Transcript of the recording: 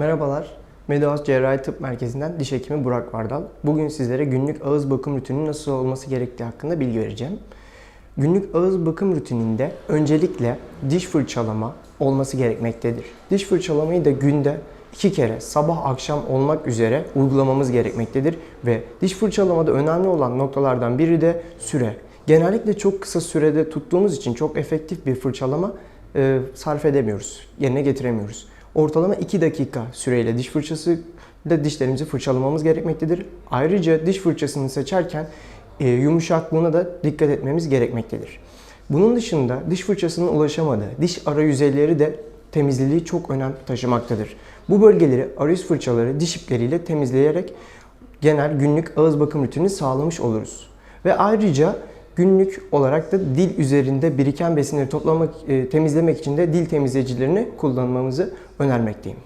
Merhabalar, Medoğaz Cerrahi Tıp Merkezi'nden diş hekimi Burak Vardal. Bugün sizlere günlük ağız bakım rutininin nasıl olması gerektiği hakkında bilgi vereceğim. Günlük ağız bakım rutininde öncelikle diş fırçalama olması gerekmektedir. Diş fırçalamayı da günde iki kere sabah akşam olmak üzere uygulamamız gerekmektedir ve diş fırçalamada önemli olan noktalardan biri de süre. Genellikle çok kısa sürede tuttuğumuz için çok efektif bir fırçalama e, sarf edemiyoruz, yerine getiremiyoruz. Ortalama 2 dakika süreyle diş fırçası ile dişlerimizi fırçalamamız gerekmektedir. Ayrıca diş fırçasını seçerken e, yumuşaklığına da dikkat etmemiz gerekmektedir. Bunun dışında diş fırçasının ulaşamadığı diş ara yüzeyleri de temizliliği çok önem taşımaktadır. Bu bölgeleri arayüz fırçaları diş ipleriyle temizleyerek genel günlük ağız bakım rutinini sağlamış oluruz. Ve ayrıca günlük olarak da dil üzerinde biriken besinleri toplamak, e, temizlemek için de dil temizleyicilerini kullanmamızı önermekteyim.